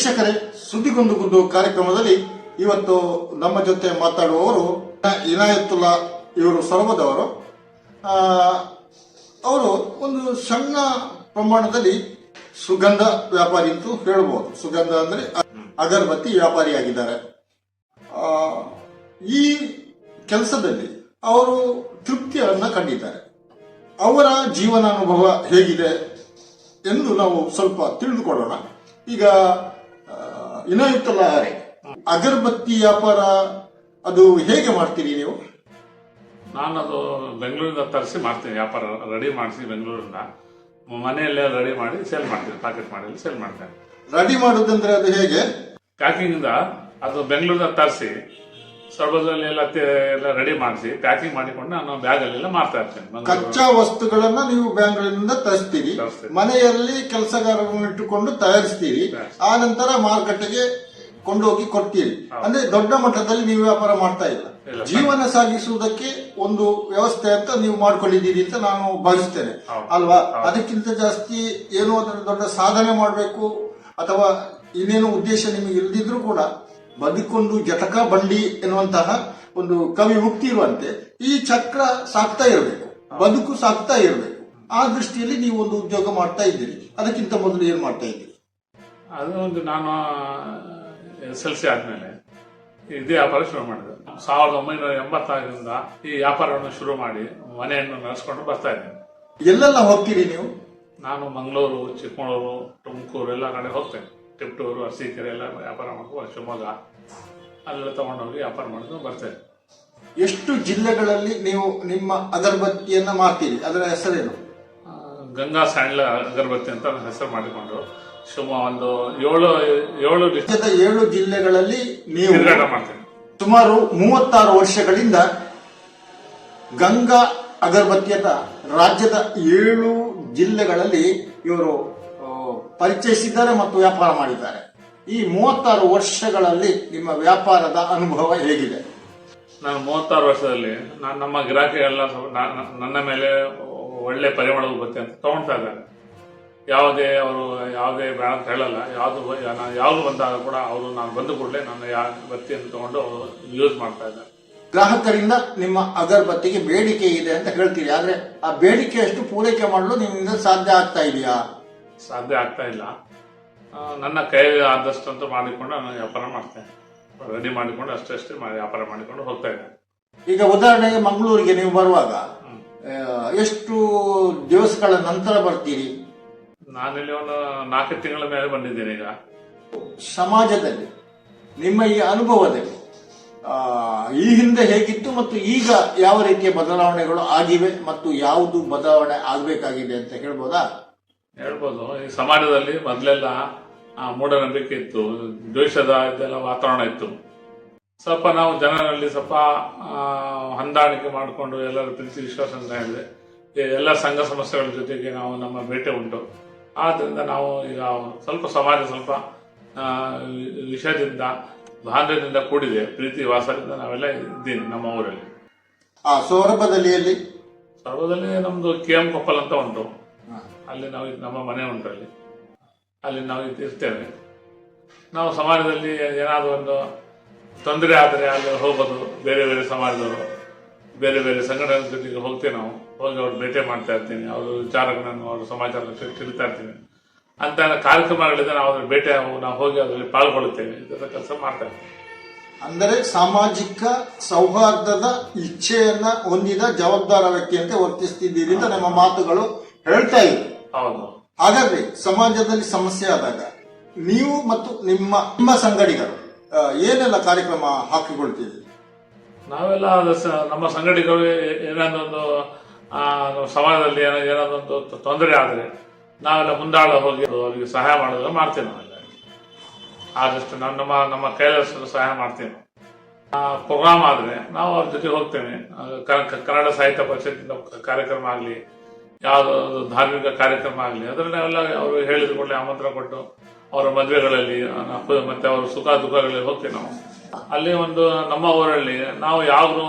ವೀಕ್ಷಕರೇ ಸುದ್ದಿಗೊಂದು ಗುದ್ದು ಕಾರ್ಯಕ್ರಮದಲ್ಲಿ ಇವತ್ತು ನಮ್ಮ ಜೊತೆ ಮಾತಾಡುವವರು ಇನಾಯತ್ತುಲ್ಲಾ ಇವರು ಸೊರಬದವರು. ಅವರು ಒಂದು ಸಣ್ಣ ಪ್ರಮಾಣದಲ್ಲಿ ಸುಗಂಧ ವ್ಯಾಪಾರಿ ಅಂತೂ ಹೇಳ್ಬೋದು. ಸುಗಂಧ ಅಂದ್ರೆ ಅಗರಬತ್ತಿ ವ್ಯಾಪಾರಿಯಾಗಿದ್ದಾರೆ ಈ ಕೆಲಸದಲ್ಲಿ ಅವರು ತೃಪ್ತಿಯನ್ನ ಕಂಡಿದ್ದಾರೆ. ಅವರ ಜೀವನಾನುಭವ ಹೇಗಿದೆ ಎಂದು ನಾವು ಸ್ವಲ್ಪ ತಿಳಿದುಕೊಳ್ಳೋಣ. ಈಗ ಆ, ಇತ್ತಲ್ಲ? ಅಗರಬತ್ತಿ ವ್ಯಾಪಾರ ಅದು ಹೇಗೆ ಮಾಡ್ತೀರಿ ನೀವು? ನಾನು ಅದು ಬೆಂಗಳೂರಿಂದ ತರಿಸಿ ಮಾಡ್ತೀನಿ ವ್ಯಾಪಾರ ರೆಡಿ ಮಾಡಿಸಿ ಬೆಂಗಳೂರಿಂದ. ಮನೆಯಲ್ಲೇ ರೆಡಿ ಮಾಡಿ ಸೇಲ್ ಮಾಡ್ತೀನಿ ಪ್ಯಾಕೆಟ್ ಮಾಡಿ ಸೇಲ್ ಮಾಡ್ತೇನೆ. ರೆಡಿ ಮಾಡುದಂದ್ರೆ ಅದು ಹೇಗೆ? ಪ್ಯಾಕಿಂಗಿಂದ ಅದು ಬೆಂಗಳೂರಿಂದ ತರಿಸಿ ಎಲ್ಲ ರೆಡಿ ಮಾಡಿಸಿ ಪ್ಯಾಕಿಂಗ್ ಮಾಡಿಕೊಂಡು ನಾನು ಬ್ಯಾಗಲ್ಲೆಲ್ಲ ಮಾರ್ತಾ ಇರ್ತೇನೆ. ಮಂಗಳೂರು ಕಚ್ಚಾ ವಸ್ತುಗಳನ್ನ ನೀವು ಬ್ಯಾಂಗ್ಳೂರಿನಿಂದ ತರಿಸ್ತೀರಿ ತರಿಸ್ತೀವಿ. ಮನೆಯಲ್ಲಿ ಕೆಲಸಗಾರರನ್ನು ಇಟ್ಟುಕೊಂಡು ತಯಾರಿಸ್ತೀರಿ ಆ ನಂತರ ಮಾರುಕಟ್ಟೆಗೆ ಕೊಂಡೋಗಿ ಕೊಡ್ತೀರಿ. ಅಂದ್ರೆ ದೊಡ್ಡ ಮಟ್ಟದಲ್ಲಿ ನೀವು ವ್ಯಾಪಾರ ಮಾಡ್ತಾ ಇಲ್ಲ. ಇಲ್ಲ. ಜೀವನ ಸಾಗಿಸುವುದಕ್ಕೆ ಒಂದು ವ್ಯವಸ್ಥೆ ಅಂತ ನೀವು ಮಾಡ್ಕೊಂಡಿದ್ದೀರಿ ಅಂತ ನಾನು ಭಾವಿಸ್ತೇನೆ. ಹೌದು. ಅಲ್ವಾ? ಅದಕ್ಕಿಂತ ಜಾಸ್ತಿ ಏನೋ ಅದರ ದೊಡ್ಡ ಸಾಧನೆ ಮಾಡಬೇಕು ಅಥವಾ ಇನ್ನೇನು ಉದ್ದೇಶ ನಿಮಗೆ ಇಲ್ದಿದ್ರೂ ಕೂಡ ಬದುಕೊಂಡು ಜಟಕ ಬಂಡಿ ಎನ್ನುವಂತಹ ಒಂದು ಕವಿ ಮುಕ್ತಿ ಇರುವಂತೆ ಈ ಚಕ್ರ ಸಾಕ್ತಾ ಇರಬೇಕು ಬದುಕು ಸಾಕ್ತಾ ಇರಬೇಕು. ಆ ದೃಷ್ಟಿಯಲ್ಲಿ ನೀವು ಒಂದು ಉದ್ಯೋಗ ಮಾಡ್ತಾ ಇದ್ದೀರಿ. ಅದಕ್ಕಿಂತ ಮೊದಲು ಏನ್ ಮಾಡ್ತಾ ಇದ್ದೀರಿ? ಅದು ಒಂದು ನಾನು ಎಸ್ ಎಲ್ ಸಿ ಆದ್ಮೇಲೆ ಇದೇ ವ್ಯಾಪಾರ ಶುರು ಮಾಡಿದೆ. ಸಾವಿರದ ಒಂಬೈನೂರ ಎಂಬತ್ತಾರರಿಂದ ಈ ವ್ಯಾಪಾರವನ್ನು ಶುರು ಮಾಡಿ ಮನೆಯನ್ನು ನಡೆಸ್ಕೊಂಡು ಬರ್ತಾ ಇದ್ದೇನೆ. ಎಲ್ಲೆಲ್ಲ ಹೋಗ್ತೀರಿ ನೀವು? ನಾನು ಮಂಗಳೂರು ಚಿಕ್ಕಮಗಳೂರು ತುಮಕೂರು ಎಲ್ಲ ಕಡೆ ಹೋಗ್ತೇನೆ. ತಿಪ್ಟೂರು ಅರಸೀಕೆರೆ ಎಲ್ಲ ವ್ಯಾಪಾರ ಮಾಡ್ಕೊಂಡು ಶಿವಮೊಗ್ಗ ಅಲ್ಲೆಲ್ಲ ತಗೊಂಡೋಗಿ ವ್ಯಾಪಾರ ಮಾಡ್ಕೊಂಡು ಬರ್ತಾರೆ ಎಷ್ಟು ಜಿಲ್ಲೆಗಳಲ್ಲಿ ನೀವು ನಿಮ್ಮ ಅಗರಬತ್ತಿಯನ್ನ ಮಾಡ್ತೀರಿ ಅದರ ಹೆಸರೇನು? ಗಂಗಾ ಸ್ಯಾಂಡ್ಲ ಅಗರಬತ್ತಿ ಅಂತ ಹೆಸರು ಮಾಡಿಕೊಂಡು ಶಿವಮೊಗ್ಗ ಒಂದು ಏಳು ಏಳು ರಾಜ್ಯದ ಏಳು ಜಿಲ್ಲೆಗಳಲ್ಲಿ ನೀವು ತಿರುಗಾಟ ಮಾಡ್ತೇನೆ ಸುಮಾರು ಮೂವತ್ತಾರು ವರ್ಷಗಳಿಂದ ಗಂಗಾ ಅಗರಬತ್ತಿಯನ್ನ ರಾಜ್ಯದ ಏಳು ಜಿಲ್ಲೆಗಳಲ್ಲಿ ಇವರು ಪರಿಚಯಿಸಿದ್ದಾರೆ ಮತ್ತು ವ್ಯಾಪಾರ ಮಾಡಿದ್ದಾರೆ. ಈ ಮೂವತ್ತಾರು ವರ್ಷಗಳಲ್ಲಿ ನಿಮ್ಮ ವ್ಯಾಪಾರದ ಅನುಭವ ಹೇಗಿದೆ? ನಾನು ಮೂವತ್ತಾರು ವರ್ಷದಲ್ಲಿ ನಾನು ನಮ್ಮ ಗ್ರಾಹಕರೆಲ್ಲ ನನ್ನ ಮೇಲೆ ಒಳ್ಳೆ ಪರಿಮಳ ಬರುತ್ತೆ ಅಂತ ತಗೊಳ್ತಾ ಇದ್ದಾರೆ. ಯಾವುದೇ ಅವರು ಯಾವುದೇ ಬೇಡ ಅಂತ ಹೇಳಲ್ಲ ಯಾವುದು ನಾನು ಯಾವುದು ಬಂದಾಗ ಕೂಡ ಅವರು ನಾನು ಬಂದ ಕೂಡಲೇ ನನ್ನ ಯಾ ಬತ್ತಿಯನ್ನು ತಗೊಂಡು ಅವರು ಯೂಸ್ ಮಾಡ್ತಾ ಇದ್ದಾರೆ. ಗ್ರಾಹಕರಿಂದ ನಿಮ್ಮ ಅಗರ್ಬತ್ತಿಗೆ ಬೇಡಿಕೆ ಇದೆ ಅಂತ ಹೇಳ್ತೀರಿ ಆದ್ರೆ ಆ ಬೇಡಿಕೆಯಷ್ಟು ಪೂರೈಕೆ ಮಾಡಲು ನಿಮ್ಮಿಂದ ಸಾಧ್ಯ ಆಗ್ತಾ ಇದೆಯಾ? ಸಾಧ್ಯ ಆಗ್ತಾ ಇಲ್ಲ. ನನ್ನ ಕೈಯಲ್ಲಿ ಆದಷ್ಟು ಅಂತ ಮಾಡಿಕೊಂಡು ನಾನು ವ್ಯಾಪಾರ ಮಾಡ್ತೇನೆ. ರೆಡಿ ಮಾಡಿಕೊಂಡು ಅಷ್ಟೇ ಅಷ್ಟೇ ವ್ಯಾಪಾರ ಮಾಡಿಕೊಂಡು ಹೋಗ್ತಾ ಇದ್ದೇನೆ. ಈಗ ಉದಾಹರಣೆಗೆ ಮಂಗಳೂರಿಗೆ ನೀವು ಬರುವಾಗ ಎಷ್ಟು ದಿವಸಗಳ ನಂತರ ಬರ್ತೀರಿ? ನಾನಿಲ್ಲಿ ಒಂದು ನಾಲ್ಕು ತಿಂಗಳ ಮೇಲೆ ಬಂದಿದ್ದೇನೆ ಈಗ. ಸಮಾಜದಲ್ಲಿ ನಿಮ್ಮ ಈ ಅನುಭವದಲ್ಲಿ ಈ ಹಿಂದೆ ಹೇಗಿತ್ತು ಮತ್ತು ಈಗ ಯಾವ ರೀತಿಯ ಬದಲಾವಣೆಗಳು ಆಗಿವೆ ಮತ್ತು ಯಾವುದು ಬದಲಾವಣೆ ಆಗಬೇಕಾಗಿದೆ ಅಂತ ಹೇಳ್ಬೋದಾ? ಹೇಳ್ಬೋದು. ಈ ಸಮಾಜದಲ್ಲಿ ಮೊದಲೆಲ್ಲ ಆ, ಮೂಢನಂಬಿಕೆ ಇತ್ತು ದ್ವೇಷದ ಇದೆಲ್ಲ ವಾತಾವರಣ ಇತ್ತು. ಸ್ವಲ್ಪ ನಾವು ಜನರಲ್ಲಿ ಸ್ವಲ್ಪ ಹೊಂದಾಣಿಕೆ ಮಾಡಿಕೊಂಡು ಎಲ್ಲರ ಪ್ರೀತಿ ವಿಶ್ವಾಸ ಹೇಳಿದೆ ಈ ಎಲ್ಲ ಸಂಘ ಸಮಸ್ಯೆಗಳ ಜೊತೆಗೆ ನಾವು ನಮ್ಮ ಭೇಟಿ ಉಂಟು. ಆದ್ರಿಂದ ನಾವು ಈಗ ಸ್ವಲ್ಪ ಸಮಾಜ ಸ್ವಲ್ಪ ವಿಷಯದಿಂದ ಬಾಂಧವ್ಯದಿಂದ ಕೂಡಿದೆ. ಪ್ರೀತಿ ವಾಸದಿಂದ ನಾವೆಲ್ಲ ಇದ್ದೀನಿ ನಮ್ಮ ಊರಲ್ಲಿ. ಆ ಸರ್ವದಲ್ಲಿ ನಮ್ದು ಕೆ ಎಂ ಕೊಪ್ಪಲ್ ಅಂತ ಉಂಟು. ಅಲ್ಲಿ ನಾವು ನಮ್ಮ ಮನೆ ಉಂಟಲ್ಲಿ. ಅಲ್ಲಿ ನಾವು ಇದ್- ಇರ್ತೇವೆ. ನಾವು ಸಮಾಜದಲ್ಲಿ ಏನಾದರೂ ಒಂದು ತೊಂದರೆ ಆದರೆ ಅಲ್ಲಿ ಹೋಗೋದು ಬೇರೆ ಬೇರೆ ಸಮಾಜದವರು ಬೇರೆ ಬೇರೆ ಸಂಘಟನೆ ಜೊತೆಗೆ ಹೋಗ್ತೇವೆ ನಾವು. ಹೋಗಿ ಅವ್ರು ಭೇಟಿ ಮಾಡ್ತಾ ಇರ್ತೀನಿ. ಅವ್ರ ವಿಚಾರಗಳನ್ನು ಅವ್ರ ಸಮಾಚಾರ ತಿಳಿತಾ ಇರ್ತೀನಿ. ಅಂತ ಕಾರ್ಯಕ್ರಮಗಳಿಂದ ನಾವು ಅದ್ರ ಭೇಟಿ ನಾವು ಹೋಗಿ ಅದರಲ್ಲಿ ಪಾಲ್ಗೊಳ್ಳುತ್ತೇವೆ. ಇದರ ಕೆಲಸ ಮಾಡ್ತಾ ಇರ್ತೀವಿ. ಅಂದರೆ ಸಾಮಾಜಿಕ ಸೌಹಾರ್ದದ ಇಚ್ಛೆಯನ್ನ ಹೊಂದಿದ ಜವಾಬ್ದಾರ ವ್ಯಕ್ತಿಯಂತೆ ವರ್ತಿಸ್ತಿದ್ದೀರಿ ಅಂತ ನಮ್ಮ ಮಾತುಗಳು ಹೇಳ್ತಾ ಇವೆ. ಹಾಗಾದ್ರೆ ಸಮಾಜದಲ್ಲಿ ಸಮಸ್ಯೆ ಆದಾಗ ನೀವು ಮತ್ತು ನಿಮ್ಮ ನಿಮ್ಮ ಸಂಗಡಿಗರು ಏನೆಲ್ಲ ಕಾರ್ಯಕ್ರಮ ಹಾಕಿಕೊಳ್ತೀವಿ ನಾವೆಲ್ಲ ನಮ್ಮ ಸಂಗಡಿಗರು ಏನಾದೊಂದು ಸಮಾಜದಲ್ಲಿ ಏನೋ ಏನಾದೊಂದು ತೊಂದರೆ ಆದರೆ ನಾವೆಲ್ಲ ಮುಂದಾಳ ಹೋಗಿ ಅವರಿಗೆ ಸಹಾಯ ಮಾಡೋದೆಲ್ಲ ಮಾಡ್ತೇವೆ ನಾವೆಲ್ಲ. ಆದಷ್ಟು ನಾವು ನಮ್ಮ ನಮ್ಮ ಕೈಲಾದಷ್ಟು ಸಹಾಯ ಮಾಡ್ತೇನೆ ಪ್ರೋಗ್ರಾಮ್ ಆದರೆ ನಾವು ಅವ್ರ ಜೊತೆ ಹೋಗ್ತೇವೆ. ಕನ್ನಡ ಸಾಹಿತ್ಯ ಪರಿಷತ್ತಿನ ಕಾರ್ಯಕ್ರಮ ಆಗಲಿ ಯಾವುದೋ ಒಂದು ಧಾರ್ಮಿಕ ಕಾರ್ಯಕ್ರಮ ಆಗಲಿ ಅದರಲ್ಲಿ ನಾವೆಲ್ಲ ಅವರು ಹೇಳಿದ ಕೂಡಲೇ ಆಮಂತ್ರಣ ಕೊಟ್ಟು ಅವರ ಮದುವೆಗಳಲ್ಲಿ ಮತ್ತೆ ಅವರ ಸುಖ ದುಃಖಗಳಲ್ಲಿ ಹೋಗ್ತೀವಿ ನಾವು. ಅಲ್ಲಿ ಒಂದು ನಮ್ಮ ಊರಲ್ಲಿ ನಾವು ಯಾವ್ದು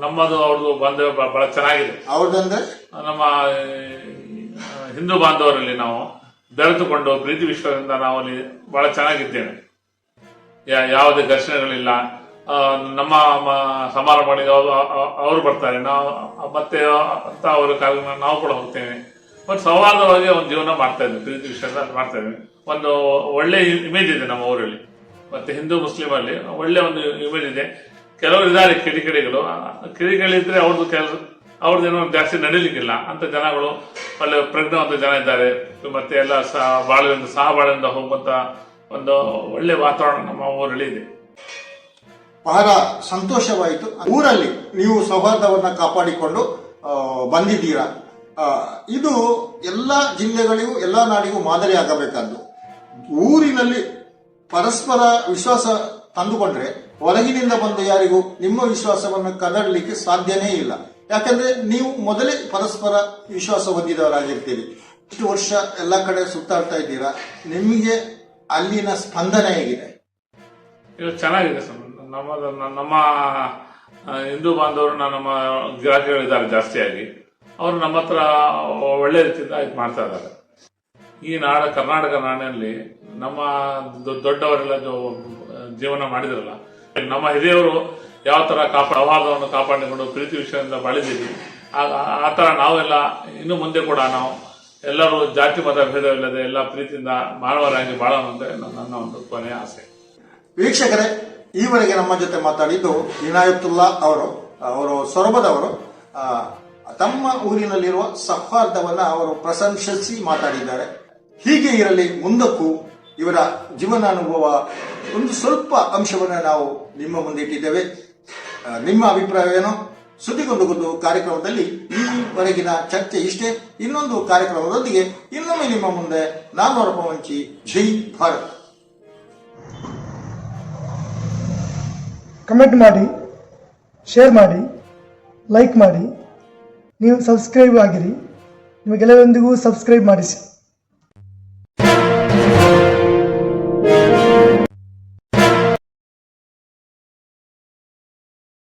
ನಮ್ಮದು ಅವ್ರದ್ದು ಬಾಂಧವ್ಯ ಬಹಳ ಚೆನ್ನಾಗಿದೆ. ನಮ್ಮ ಹಿಂದೂ ಬಾಂಧವರಲ್ಲಿ ನಾವು ಬೆರೆತುಕೊಂಡು ಪ್ರೀತಿ ವಿಶ್ವದಿಂದ ನಾವು ಅಲ್ಲಿ ಬಹಳ ಚೆನ್ನಾಗಿದ್ದೇವೆ. ಯಾವುದೇ ಘರ್ಷಣೆಗಳಿಲ್ಲ. ನಮ್ಮ ಸಮಾರಂಭಗಳಿಗೆ ಅವರು ಅವರು ಬರ್ತಾರೆ. ನಾವು, ಮತ್ತೆ ಅಂತ ಅವರ ಕಾಲ ನಾವು ಕೂಡ ಹೋಗ್ತೇವೆ. ಮತ್ತೆ ಸೌಹಾರ್ದವಾಗಿ ಒಂದು ಜೀವನ ಮಾಡ್ತಾ ಇದ್ವಿ ಪ್ರೀತಿ ವಿಷಯದ ಮಾಡ್ತಾ ಒಂದು ಒಳ್ಳೆ ಇಮೇಜ್ ಇದೆ ನಮ್ಮ ಊರಲ್ಲಿ. ಮತ್ತೆ ಹಿಂದೂ ಮುಸ್ಲಿಮಲ್ಲಿ ಒಳ್ಳೆ ಒಂದು ಇಮೇಜ್ ಇದೆ. ಕೆಲವರು ಇದ್ದಾರೆ ಕಿಡಿಕಿಡಿಗಳು. ಕಿಡಿಗಳು ಕಿಡಿಗಳಿದ್ರೆ ಅವ್ರದ್ದು ಕೆಲಸ ಅವ್ರದ್ದೇನೋ ಜಾಸ್ತಿ ನಡೀಲಿಕ್ಕಿಲ್ಲ. ಅಂತ ಜನಗಳು, ಒಳ್ಳೆ ಪ್ರಜ್ಞಾವಂತ ಜನ ಇದ್ದಾರೆ. ಮತ್ತೆ ಎಲ್ಲ ಸಹ ಬಾಳದಿಂದ ಸಹ ಬಾಳದಿಂದ ಹೋಗುವಂತ ಒಂದು ಒಳ್ಳೆ ವಾತಾವರಣ ನಮ್ಮ ಊರಲ್ಲಿ ಇದೆ. ಬಹಳ ಸಂತೋಷವಾಯಿತು. ಊರಲ್ಲಿ ನೀವು ಸೌಹಾರ್ದವನ್ನ ಕಾಪಾಡಿಕೊಂಡು ಬಂದಿದ್ದೀರಾ? ಇದು ಎಲ್ಲ ಜಿಲ್ಲೆಗಳಿಗೂ, ಎಲ್ಲ ನಾಡಿಗೂ ಮಾದರಿ ಆಗಬೇಕಾದ್ದು. ಊರಿನಲ್ಲಿ ಪರಸ್ಪರ ವಿಶ್ವಾಸ ತಂದುಕೊಂಡ್ರೆ, ಹೊರಗಿನಿಂದ ಬಂದ ಯಾರಿಗೂ ನಿಮ್ಮ ವಿಶ್ವಾಸವನ್ನು ಕದಡಲಿಕ್ಕೆ ಸಾಧ್ಯನೇ ಇಲ್ಲ. ಯಾಕಂದ್ರೆ ನೀವು ಮೊದಲೇ ಪರಸ್ಪರ ವಿಶ್ವಾಸ ಹೊಂದಿದವರಾಗಿರ್ತೀರಿ. ಇಷ್ಟು ವರ್ಷ ಎಲ್ಲ ಕಡೆ ಸುತ್ತಾಡ್ತಾ ಇದ್ದೀರಾ? ನಿಮಗೆ ಅಲ್ಲಿನ ಸ್ಪಂದನೆ ಹೇಗಿದೆ? ಚೆನ್ನಾಗಿದೆ ಸರ್ ನಮ್ಮ ಹಿಂದೂ ಬಾಂಧವರು ನಮ್ಮ ಗಿರಾಕಿಗಳಿದ್ದಾರೆ ಜಾಸ್ತಿಯಾಗಿ. ಅವರು ನಮ್ಮ ಹತ್ರ ಒಳ್ಳೆ ರೀತಿಯಿಂದ ಇದು ಮಾಡ್ತಾ ಇದ್ದಾರೆ. ಈ ನಾಡ, ಕರ್ನಾಟಕ ನಾಡಿನಲ್ಲಿ ನಮ್ಮ ದೊಡ್ಡವರೆಲ್ಲ ಜೀವನ ಮಾಡಿದ್ರಲ್ಲ, ನಮ್ಮ ಹಿರಿಯವರು ಯಾವ ತರ ಕಾಪಾಡ ಸೌಹಾರ್ದವನ್ನು ಕಾಪಾಡಿಕೊಂಡು ಪ್ರೀತಿ ವಿಷಯದಿಂದ ಬಾಳಿದ್ದೀವಿ ಆ- ತರ ನಾವೆಲ್ಲ ಇನ್ನು ಮುಂದೆ ಕೂಡ ನಾವು ಎಲ್ಲರೂ ಜಾತಿ, ಮತ ಭೇದವಿಲ್ಲದೆ ಎಲ್ಲ ಪ್ರೀತಿಯಿಂದ ಮಾನವರಾಗಿ ಬಾಳೋಣ ಅಂತ ನನ್ನ ಒಂದು ಕೊನೆಯ ಆಸೆ. ವೀಕ್ಷಕರೇ ಈವರೆಗೆ ನಮ್ಮ ಜೊತೆ ಮಾತಾಡಿದ್ದು ಇನಾಯತುಲ್ಲಾ ಅವರು ಅವರು ಸೊರಬದವರು. ತಮ್ಮ ಊರಿನಲ್ಲಿರುವ ಸೌಹಾರ್ದವನ್ನ ಅವರು ಪ್ರಶಂಸಿಸಿ ಮಾತಾಡಿದ್ದಾರೆ. ಹೀಗೆ ಇರಲಿ ಮುಂದಕ್ಕೂ ಇವರ ಜೀವನಾನುಭವ ಒಂದು ಸ್ವಲ್ಪ ಅಂಶವನ್ನು ನಾವು ನಿಮ್ಮ ಮುಂದೆ ಇಟ್ಟಿದ್ದೇವೆ. ನಿಮ್ಮ ನಿಮ್ಮ ಅಭಿಪ್ರಾಯವೇನು? ಸುದ್ದಿಗೊಂದು ಕಾರ್ಯಕ್ರಮದಲ್ಲಿ ಈವರೆಗಿನ ಚರ್ಚೆ ಇಷ್ಟೇ. ಇನ್ನೊಂದು ಕಾರ್ಯಕ್ರಮದೊಂದಿಗೆ ಇನ್ನೊಮ್ಮೆ ನಿಮ್ಮ ಮುಂದೆ ನಾನು ಹೊರಪವಂಚಿ ಜೈ ಭಾರತ್. ಕಮೆಂಟ್ ಮಾಡಿ ಶೇರ್ ಮಾಡಿ ಲೈಕ್ ಮಾಡಿ ನೀವು ಸಬ್ಸ್ಕ್ರೈಬ್ ಆಗಿರಿ. ನಿಮಗೆಲ್ಲರೊಂದಿಗೂ ಸಬ್ಸ್ಕ್ರೈಬ್ ಮಾಡಿಸಿ.